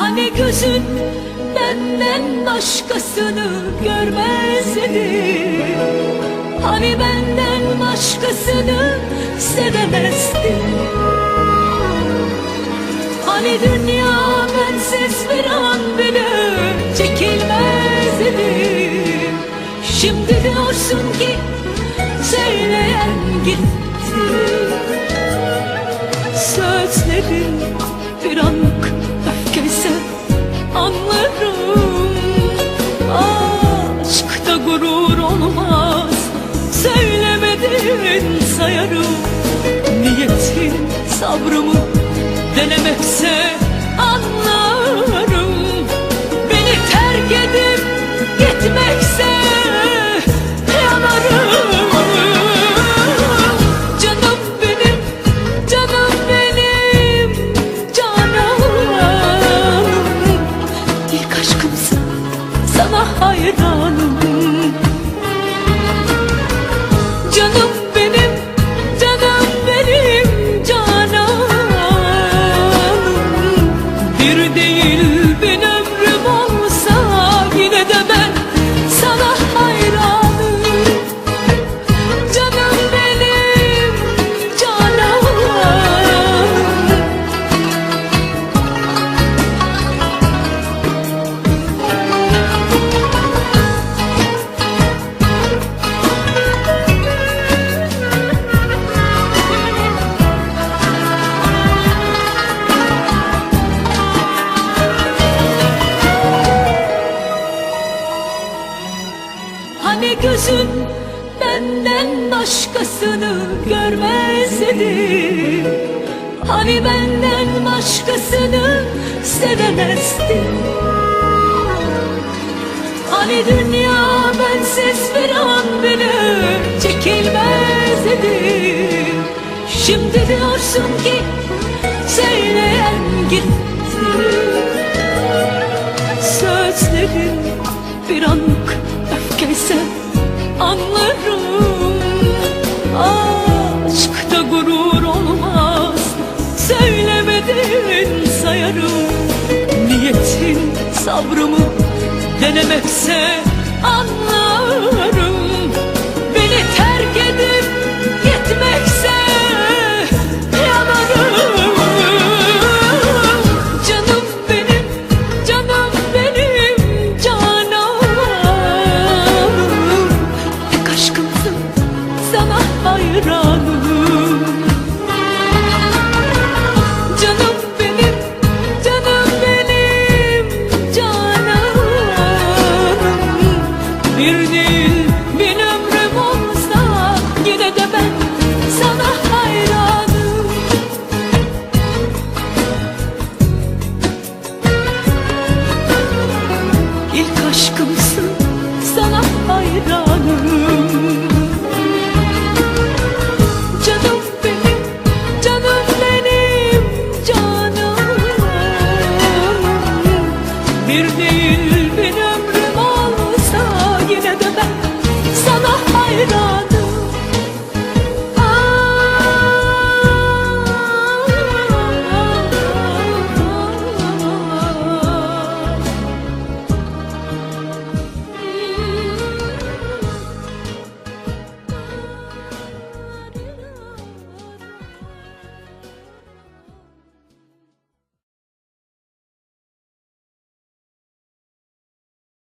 Hani gözün benden başkasını görmezdi? Hani benden başkasını sevemezdin Hani dünya bensiz bir an bile çekilmezdi? Şimdi diyorsun ki söyleyen gitti. Sözlerin bir anlık Sayarım Niyetin sabrımı denemekse gözün benden başkasını görmezdi Hani benden başkasını sevemezdin Hani dünya bensiz bir an bile çekilmezdi Şimdi diyorsun ki söyleyen gitti. Sözlerin bir öfkeyse anlarım Aşkta gurur olmaz. Söylemedin sayarım. Niyetin sabrımı denemekse anlarım Bir değil bin ömrüm olsa yine de ben sana hayran